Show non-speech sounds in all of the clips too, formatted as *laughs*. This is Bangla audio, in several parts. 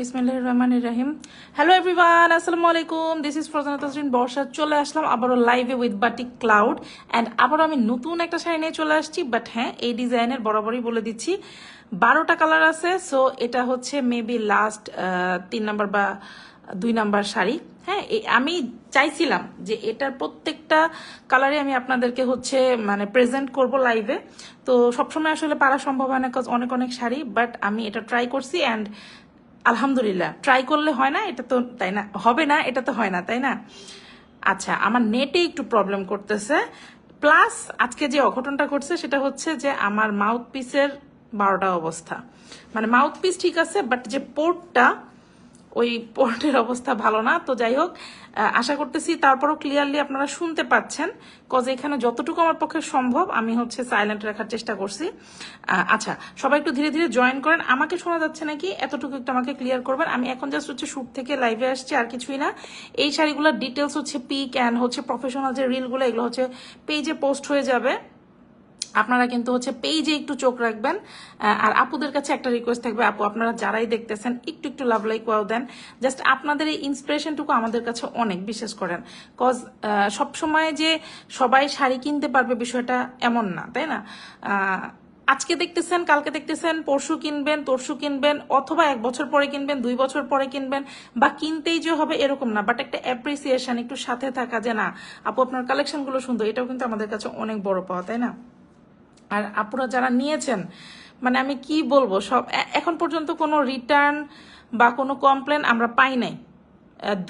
বিসমিল্লাহ রহমান রাহিম। হ্যালো এভরিওয়ান আসসালামু আলাইকুম। দিস ইজ ফরজানা তাসরিন বর্ষা চলে আসলাম আবারও লাইভে উইথ বাটিক ক্লাউড অ্যান্ড আবারও আমি নতুন একটা শাড়ি নিয়ে চলে আসছি বাট হ্যাঁ এই ডিজাইনের বরাবরই বলে দিচ্ছি। বারোটা কালার আছে সো এটা হচ্ছে মেবি লাস্ট তিন নাম্বার বা দুই নাম্বার শাড়ি। হ্যাঁ আমি চাইছিলাম যে এটার প্রত্যেকটা কালারে আমি আপনাদেরকে হচ্ছে মানে প্রেজেন্ট করব লাইভে তো সবসময় আসলে পারা সম্ভব হয় না, 'cause অনেক অনেক শাড়ি বাট আমি এটা ট্রাই করছি। অ্যান্ড আলহামদুলিল্লাহ ট্রাই করলে হয় না, এটা তো তাই না, হবে না, এটা তো হয় না, তাই না? আচ্ছা আমার নেটে একটু প্রবলেম করতেছে প্লাস আজকে যে অঘটনটা ঘটছে সেটা হচ্ছে যে আমার মাউথ পিসের বারোটা অবস্থা। মানে মাউথ পিস ঠিক আছে বাট যে পোর্টটা ওই পোর্টের অবস্থা ভালো না। তো যাই হোক আশা করতেছি তারপরও ক্লিয়ারলি আপনারা শুনতে পাচ্ছেন। কজ এখানে যতটুকু আমার পক্ষে সম্ভব আমি হচ্ছে সাইলেন্ট রাখার চেষ্টা করছি। আচ্ছা সবাই একটু ধীরে ধীরে জয়েন করেন। আমাকে শোনা যাচ্ছে নাকি? এতটুকু একটু আমাকে ক্লিয়ার করবেন। আমি এখন জাস্ট হচ্ছে শুট থেকে লাইভে আসছি, আর কিছুই না। এই শাড়িগুলোর ডিটেলস হচ্ছে পিক অ্যান্ড হচ্ছে প্রফেশনাল যে রিলগুলো এগুলো হচ্ছে পেজে পোস্ট হয়ে যাবে। আপনারা কিন্তু হচ্ছে পেজে একটু চোখ রাখবেন আর আপুদের কাছে একটা রিকোয়েস্ট থাকবে, আপু আপনারা যারাই দেখতেছেন, একটু একটু লাভ লাইক ওয়াও দেন। জাস্ট আপনাদের এই ইন্সপিরেশনটুকু আমাদের কাছে অনেক বিশেষ করেন। কজ সব সময় যে সবাই শাড়ি কিনতে পারবে বিষয়টা এমন না, তাই না? আজকে দেখতেছেন, কালকে দেখতেছেন, পরশু কিনবেন, তরশু কিনবেন, অথবা এক বছর পরে কিনবেন, দুই বছর পরে কিনবেন, বা কিনতেই যে হবে এরকম না। বাট একটা অ্যাপ্রিসিয়েশন একটু সাথে থাকা যে না, আপু আপনার কালেকশনগুলো সুন্দর, এটাও কিন্তু আমাদের কাছে অনেক বড় পাওয়া, তাই না? আর আপুরা যারা নিয়েছেন মানে আমি কি বলব, সব এখন পর্যন্ত কোনো রিটার্ন বা কোনো কমপ্লেন আমরা পাই নাই।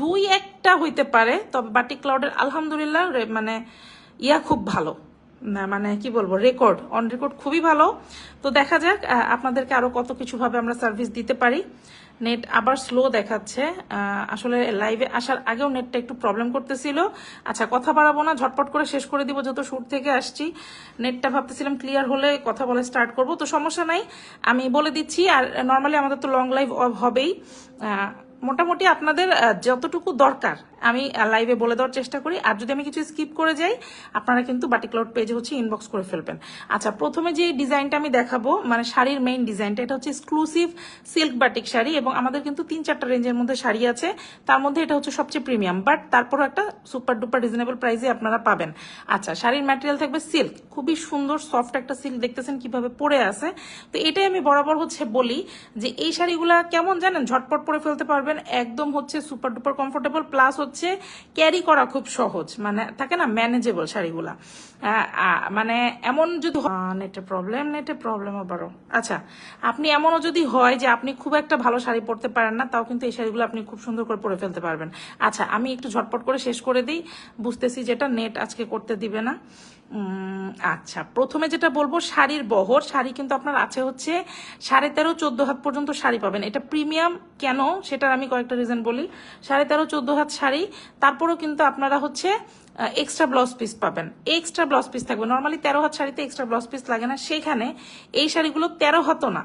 দুই একটা হইতে পারে, তবে বাটিক ক্লাউডের আলহামদুলিল্লাহ মানে ইয়া খুব ভালো। মানে কি বলব রেকর্ড অন রেকর্ড খুবই ভালো। তো দেখা যাক আপনাদেরকে আরও কত কিছু ভাবে আমরা সার্ভিস দিতে পারি। নেট আবার স্লো দেখাচ্ছে। আসলে লাইভে আসার আগেও নেটটা একটু প্রবলেম করতেছিল। আচ্ছা কথা বাড়াবো না, ঝটপট করে শেষ করে দিব যত শুট থেকে আসছি। নেটটা ভাবতেছিলাম ক্লিয়ার হলে কথা বলে স্টার্ট করব, তো সমস্যা নাই। আমি বলে দিচ্ছি, আর নর্মালি আমাদের তো লং লাইভ হবেই। মোটামুটি আপনাদের যতটুকু দরকার আমি লাইভে বলে দেওয়ার চেষ্টা করি। আর যদি আমি কিছু স্কিপ করে যাই, আপনারা কিন্তু বাটিক্লাউড পেজে হচ্ছে ইনবক্স করে ফেলবেন। আচ্ছা প্রথমে যে ডিজাইনটা আমি দেখাবো মানে শাড়ির মেইন ডিজাইনটা এটা হচ্ছে এক্সক্লুসিভ সিল্ক বাটিক শাড়ি এবং আমাদের কিন্তু তিন চারটা রেঞ্জের মধ্যে শাড়ি আছে। তার মধ্যে এটা হচ্ছে সবচেয়ে প্রিমিয়াম বাট তারপরও একটা সুপার ডুপার রিজনেবল প্রাইসে আপনারা পাবেন। আচ্ছা শাড়ির ম্যাটেরিয়াল থাকবে সিল্ক খুবই সুন্দর সফট একটা সিল্ক দেখতেছেন কীভাবে পরে আছে। তো এটাই আমি বরাবর হচ্ছে বলি যে এই শাড়িগুলা কেমন জানেন? ঝটপট পরে ফেলতে পারবেন। একদম হচ্ছে সুপার ডুপার কমফোর্টেবল প্লাস হচ্ছে ক্যারি করা খুব সহজ। মানে থাকে না ম্যানেজেবল শাড়িগুলা। মানে এমন যদি নেটে প্রবলেম নেটে প্রবলেম আবারও আচ্ছা আপনি এমনও যদি হয় যে আপনি খুব একটা ভালো শাড়ি পরতে পারেন না, তাও কিন্তু এই শাড়িগুলো আপনি খুব সুন্দর করে পরে ফেলতে পারবেন। আচ্ছা আমি একটু ঝটপট করে শেষ করে দিই। বুঝতেছি যেটা নেট আজকে করতে দিবে না। আচ্ছা প্রথমে যেটা বলব, শাড়ির বহর। শাড়ি কিন্তু আপনার আছে হচ্ছে সাড়ে তেরো, চোদ্দ হাত পর্যন্ত শাড়ি পাবেন। এটা প্রিমিয়াম কেন? সেটার আমি কয়েকটা রিজন বলি। সাড়ে তেরো, চোদ্দ হাত শাড়ি, তারপরেও কিন্তু আপনারা হচ্ছে এক্সট্রা ব্লাউজ পিস পাবেন। এক্সট্রা ব্লাউজ পিস থাকবে। নর্মালি তেরো হাত শাড়িতে এক্সট্রা ব্লাউজ পিস লাগে না। সেখানে এই শাড়িগুলো তেরো হাতও না।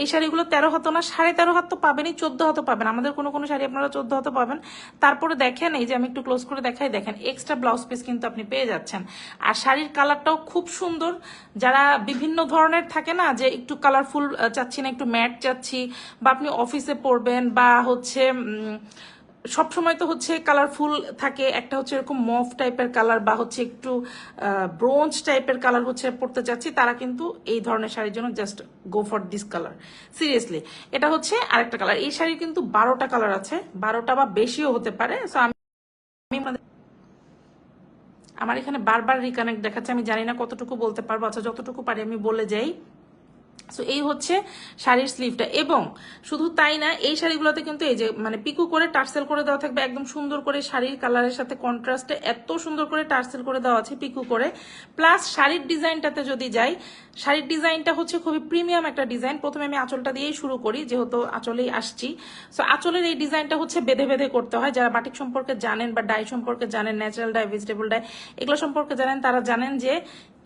এই শাড়িগুলো তেরো হাত না, সাড়ে তেরো হাত তো পাবেনই, চোদ্দ হাত পাবেন। আমাদের কোনো কোনো শাড়ি আপনারা চোদ্দ হাত পাবেন। তারপরে দেখেন, এই যে আমি একটু ক্লোজ করে দেখাই, দেখেন এক্সট্রা ব্লাউজ পিস কিন্তু আপনি পেয়ে যাচ্ছেন। আর শাড়ির কালারটাও খুব সুন্দর। যারা বিভিন্ন ধরনের থাকে না, যে একটু কালারফুল চাচ্ছি না, একটু ম্যাট চাচ্ছি, বা আপনি অফিসে পরবেন, বা হচ্ছে উম, সবসময় তো হচ্ছে কালারফুল থাকে একটা হচ্ছে এরকম মফ টাইপের কালার বা হচ্ছে একটু ব্রোঞ্জ টাইপের কালার হচ্ছে পড়তে চাচ্ছি তারা কিন্তু এই ধরনের শাড়ির জন্য just go for this colour seriously এটা হচ্ছে আরেকটা কালার এই শাড়ির কিন্তু বারোটা কালার আছে বারোটা বা বেশিও হতে পারে সো আমি আমার এখানে বারবার রিকানেক্ট দেখাচ্ছে আমি জানি না কতটুকু বলতে পারব আচ্ছা যতটুকু পারি আমি বলে যাই। সো এই হচ্ছে শাড়ির স্লিভটা এবং শুধু তাই না, এই শাড়িগুলোতে কিন্তু এই যে মানে পিকু করে টার্সেল করে দেওয়া থাকবে, একদম সুন্দর করে শাড়ির কালারের সাথে কন্ট্রাস্টে এত সুন্দর করে টার্সেল করে দেওয়া আছে পিকু করে। প্লাস শাড়ির ডিজাইনটাতে যদি যাই, শাড়ির ডিজাইনটা হচ্ছে খুবই প্রিমিয়াম একটা ডিজাইন। প্রথমে আমি আঁচলটা দিয়েই শুরু করি, যেহেতু আঁচলেই আসছি। সো আঁচলের এই ডিজাইনটা হচ্ছে বেঁধে বেঁধে করতে হয়। যারা বাটিক সম্পর্কে জানেন বা ডাই সম্পর্কে জানেন ন্যাচারাল ডাই ভেজিটেবল ডাই এগুলো সম্পর্কে জানেন, তারা জানেন যে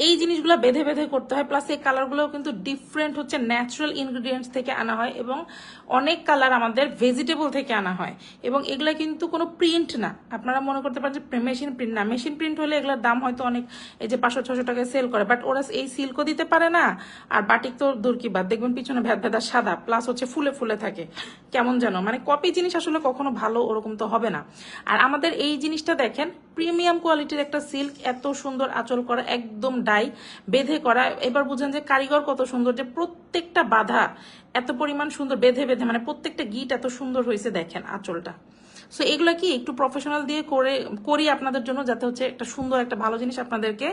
এই জিনিসগুলো বেঁধে বেঁধে করতে হয়। প্লাস এই কালারগুলো কিন্তু ডিফারেন্ট হচ্ছে ন্যাচারাল ইনগ্রিডিয়েন্টস থেকে আনা হয় এবং অনেক কালার আমাদের ভেজিটেবল থেকে আনা হয়। এবং এগুলা কিন্তু কোনো প্রিন্ট না। আপনারা মনে করতে পারেন যে মেশিন প্রিন্ট না। মেশিন প্রিন্ট হলে এগুলোর দাম হয়তো অনেক, এই যে পাঁচশো ছশো টাকায় সেল করে। বাট ওরা এই সিল্কও দিতে পারে না। আর বাটিক তো দূর কি বাদ? দেখবেন পিছনে ভেদ ভেদা সাদা। প্লাস হচ্ছে ফুলে ফুলে থাকে। কেমন যেন? মানে কপি জিনিস আসলে কখনো ভালো ওরকম তো হবে না। আর আমাদের এই জিনিসটা দেখেন প্রিমিয়াম কোয়ালিটির একটা সিল্ক এত সুন্দর আঁচল করা, একদম ডাই বেঁধে করা। এবার বুঝেন যে কারিগর কত সুন্দর যে প্রত্যেকটা বাধা এত পরিমাণ সুন্দর, বেঁধে বেঁধে মানে প্রত্যেকটা গিট এত সুন্দর হয়েছে দেখেন আঁচলটা। সো এগুলো কি একটু প্রফেশনাল দিয়ে করে, করি আপনাদের জন্য যাতে হচ্ছে একটা সুন্দর, একটা ভালো জিনিস আপনাদেরকে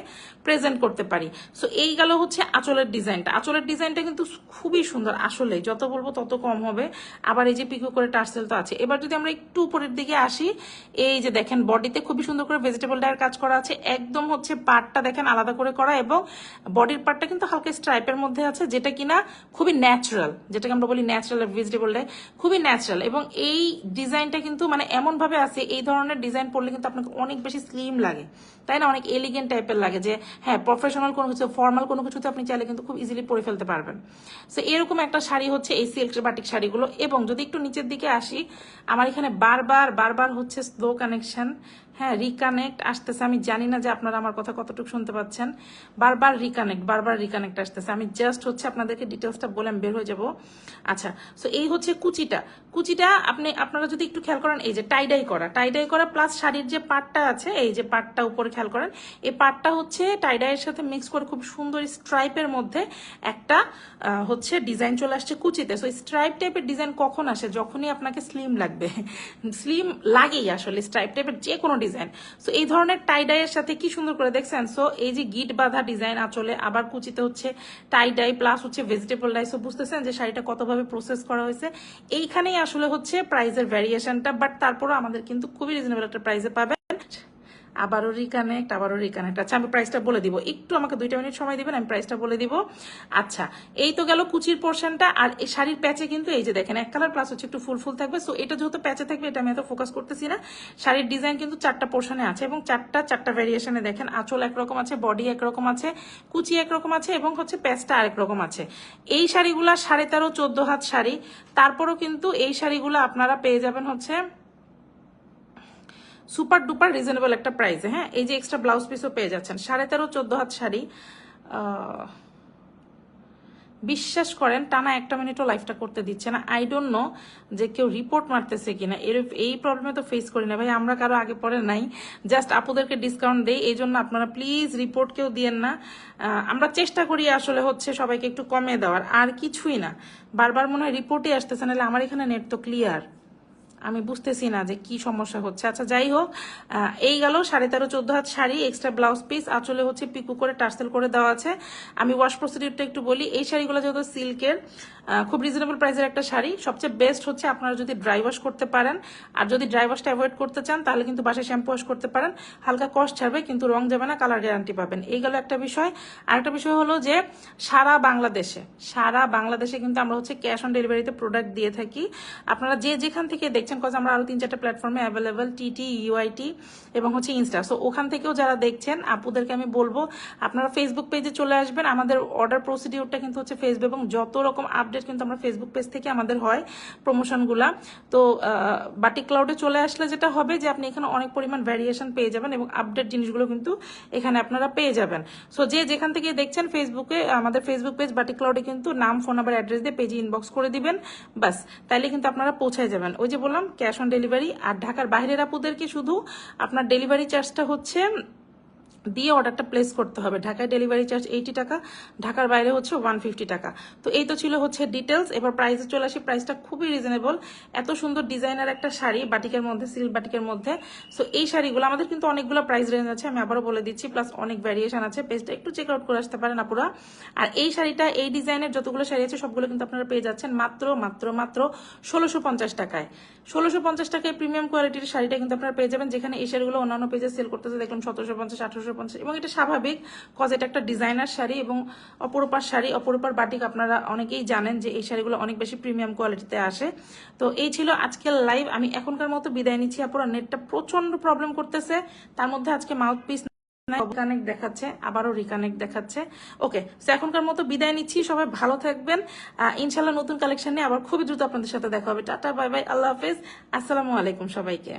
প্রেজেন্ট করতে পারি। সো এই গেল হচ্ছে আঁচলের ডিজাইনটা। আঁচলের ডিজাইনটা কিন্তু খুবই সুন্দর আসলে যত বলব তত কম হবে। আবার এই যে পিকো করে টার্সেল তো আছে। এবার যদি আমরা একটু উপরের দিকে আসি, এই যে দেখেন, বডিতে খুবই সুন্দর করে ভেজিটেবল ডায়ের কাজ করা আছে। একদম হচ্ছে পার্টটা দেখেন আলাদা করে করা এবং বডির পার্টটা কিন্তু হালকা স্ট্রাইপের মধ্যে আছে, যেটা কিনা খুবই ন্যাচারাল যেটাকে আমরা বলি ন্যাচারাল ভেজিটেবল ডায় খুবই ন্যাচারাল এবং এই ডিজাইনটা কিন্তু মানে এমন ভাবে আছে, এই ধরনের ডিজাইন পরলে কিন্তু আপনাকে অনেক বেশি স্লিম লাগে। তাই না? অনেক এলিগেন্ট টাইপের লাগে যে হ্যাঁ প্রফেশনাল কোনো কিছু ফর্মাল কোনো কিছুতে আপনি চাইলে কিন্তু খুব ইজিলি পরে ফেলতে পারবেন। সো এরকম একটা শাড়ি হচ্ছে এই সিল্ক বাটিক শাড়িগুলো। এবং যদি একটু নিচের দিকে আসি, আমার এখানে বারবার বারবার হচ্ছে স্লো কানেকশন হ্যাঁ রিকানেক্ট আসতেছে। আমি জানি না যে আপনারা আমার কথা কতটুকু শুনতে পাচ্ছেন। বারবার রিকানেক্ট বারবার রিকানেক্ট আসতেছে। আমি জাস্ট হচ্ছে আপনাদেরকে ডিটেলসটা বলে আমি বের হয়ে যাব। আচ্ছা সো এই হচ্ছে কুচিটা। কুচিটা আপনি, আপনারা যদি একটু খেয়াল করেন, এই যে টাইডাই করা। টাইডাই করা প্লাস শাড়ির যে পাটটা আছে, এই যে পাটটা উপরে খেয়াল করেন, এই পাটটা হচ্ছে টাইডাইয়ের সাথে মিক্স করে খুব সুন্দর স্ট্রাইপের মধ্যে একটা হচ্ছে ডিজাইন চলে আসছে কুচিতে। সো স্ট্রাইপ টাইপের ডিজাইন কখন আসে? যখনই আপনাকে স্লিম লাগবে। *laughs* স্লিম লাগেই আসলে। স্ট্রাইপ টাইপের যে কোনো ডিজাইন। সো এই ধরনের টাইডাইয়ের সাথে কি সুন্দর করে দেখছেন? সো এই যে গিট বাঁধা ডিজাইন আচলে আবার কুচিতে হচ্ছে টাইডাই প্লাস হচ্ছে ভেজিটেবল ডাই সো বুঝতেছেন যে শাড়িটা কতভাবে প্রসেস করা হয়েছে? এইখানেই আসলে হচ্ছে প্রাইজের ভ্যারিয়েশনটা বাট তারপরও আমাদের কিন্তু খুবই রিজনেবল একটা প্রাইসে পাবেন। আবারও রিকানেক্ট আবারও রিকানেক্ট আচ্ছা আমি প্রাইসটা বলে দিব। একটু আমাকে দুইটা মিনিট সময় দিবেন, আমি প্রাইসটা বলে দিব। আচ্ছা এই তো গেল কুচির পোর্শনটা আর এই শাড়ির প্যাচে কিন্তু এই যে দেখেন, এক কালার প্লাস হচ্ছে একটু ফুল ফুল থাকবে। সো এটা যেহেতু প্যাচে থাকবে, এটা আমি এত ফোকাস করতেছি না। শাড়ির ডিজাইন কিন্তু চারটা পোর্শনে আছে এবং চারটা চারটা ভ্যারিয়েশনে দেখেন, আঁচল একরকম আছে বডি একরকম আছে, কুচি একরকম আছে এবং হচ্ছে প্যাচটা আরেক রকম আছে। এই শাড়িগুলা সাড়ে তেরো, চোদ্দ হাত শাড়ি। তারপরও কিন্তু এই শাড়িগুলো আপনারা পেয়ে যাবেন হচ্ছে সুপার ডুপার রিজনেবল একটা প্রাইসে হ্যাঁ? এই যে এক্সট্রা ব্লাউজ পিসও পেয়ে যাচ্ছেন। সাড়ে তেরো, চোদ্দ হাত শাড়ি। বিশ্বাস করেন, টানা একটা মিনিটও লাইফটা করতে দিচ্ছে না। আই ডোন্ট নো যে কেউ রিপোর্ট মারতেছে কিনা। এর, এই প্রবলেমে তো ফেস করি না। ভাই, আমরা কারও আগে পরে নাই। জাস্ট আপুদেরকে ডিসকাউন্ট দেই। এই জন্য আপনারা প্লিজ রিপোর্ট কেউ দিয়েন না। আমরা চেষ্টা করি আসলে হচ্ছে সবাইকে একটু কমে দেওয়ার। আর কিছুই না। বারবার মনে হয় রিপোর্টই আসতেছে, নাহলে আমার এখানে নেট তো ক্লিয়ার আমি বুঝতেছি না যে কি সমস্যা হচ্ছে। আচ্ছা যাই হোক এই গেল সাড়ে তেরো, চোদ্দ হাত শাড়ি এক্সট্রা ব্লাউজ পিস আঁচলে হচ্ছে পিকু করে, টার্সেল করে দেওয়া আছে। আমি ওয়াশ প্রসিডিউরটা একটু বলি, এই শাড়িগুলো যেহেতু সিল্কের খুব রিজনেবল প্রাইসের একটা শাড়ি। সবচেয়ে বেস্ট হচ্ছে আপনারা যদি ড্রাই ওয়াশ করতে পারেন, আর যদি ড্রাই ওয়াশটা অ্যাভয়েড করতে চান, তাহলে কিন্তু বাসায় শ্যাম্পু ওয়াশ করতে পারেন। হালকা কস্ট ছাড়বে, কিন্তু রং যাবে না কালার গ্যারান্টি পাবেন। এই গেল একটা বিষয়। আর একটা বিষয় হলো যে, সারা বাংলাদেশে সারা বাংলাদেশে কিন্তু আমরা হচ্ছে ক্যাশ অন ডেলিভারিতে প্রোডাক্ট দিয়ে থাকি। আপনারা যে যেখান থেকে দেখছেন কজ আমরা আরও তিন চারটা প্ল্যাটফর্মে অ্যাভেলেবেল টিটি ইউআইটি এবং হচ্ছে ইনস্টা সো ওখান থেকেও যারা দেখছেন, আপুদেরকে আমি বলব, আপনারা ফেসবুক পেজে চলে আসবেন। আমাদের অর্ডার প্রসিডিউরটা কিন্তু হচ্ছে ফেসবুক এবং যত রকম আপডেট কিন্তু আমরা ফেসবুক পেজ থেকে আমাদের হয় প্রমোশনগুলা তো বাটিক ক্লাউডে চলে আসলে যেটা হবে যে, আপনি এখানে অনেক পরিমাণ ভ্যারিয়েশন পেয়ে যাবেন এবং আপডেট জিনিসগুলো কিন্তু এখানে আপনারা পেয়ে যাবেন। সো যে যেখান থেকে দেখছেন ফেসবুকে আমাদের ফেসবুক পেজ বাটিক ক্লাউডে কিন্তু নাম ফোন নাম্বার অ্যাড্রেস দিয়ে পেজে ইনবক্স করে দিবেন বাস তাইলে কিন্তু আপনারা পৌঁছায় যাবেন। ওই যে বললাম ক্যাশ অন ডেলিভারি। আর ঢাকার বাইরের আপুদেরকে শুধু আপনার ডেলিভারি চার্জটা হচ্ছে দিয়ে অর্ডারটা প্লেস করতে হবে। ঢাকায় ডেলিভারি চার্জ এইটি টাকা, ঢাকার বাইরে হচ্ছে ওয়ান ফিফটি টাকা। তো এই তো ছিল হচ্ছে ডিটেলস এবার প্রাইসে চলে আসি। প্রাইসটা খুবই রিজনেবল এত সুন্দর ডিজাইনার একটা শাড়ি, বাটিকের মধ্যে সিল্ক বাটিকের মধ্যে। সো এই শাড়িগুলো, আমাদের কিন্তু অনেকগুলো প্রাইস রেঞ্জ আছে, আমি আবারও বলে দিচ্ছি প্লাস অনেক ভ্যারিয়েশন আছে। পেজটা একটু চেক আউট করে আসতে পারেন আপুরা। আর এই শাড়িটা, এই ডিজাইনের যতগুলো শাড়ি আছে, সবগুলো কিন্তু আপনারা পেয়ে যাচ্ছেন মাত্র মাত্র মাত্র ষোলোশো পঞ্চাশ টাকায়। ষোলোশো পঞ্চাশ টাকায় প্রিমিয়াম কোয়ালিটির শাড়িটা কিন্তু আপনারা পেয়ে যাবেন, যেখানে এই শাড়িগুলো অন্যান্য পেজে সেল করতেছে, দেখলাম সতেরোশো পঞ্চাশ, আঠারোশো পঞ্চাশ এবং এটা স্বাভাবিক কজ এটা একটা ডিজাইনার শাড়ি এবং অপরূপার শাড়ি, অপরূপার বাটিক আপনারা অনেকেই জানেন যে এই শাড়িগুলো অনেক বেশি প্রিমিয়াম কোয়ালিটিতে আসে। তো এই ছিল আজকের লাইভ আমি এখনকার মতো বিদায় নিচ্ছি। আপুরা, নেটটা প্রচণ্ড প্রবলেম করতেছে। তার মধ্যে আজকে মাউথ পিস রিকানেক্ট দেখাচ্ছে, আবারও রিকানেক্ট দেখাচ্ছে। ওকে তো এখনকার মতো বিদায় নিচ্ছি। সবাই ভালো থাকবেন। ইনশাল্লাহ নতুন কালেকশন নিয়ে আবার খুবই দ্রুত আপনাদের সাথে দেখা হবে। টাটা বাই বাই আল্লাহ হাফেজ। আসসালামু আলাইকুম সবাইকে।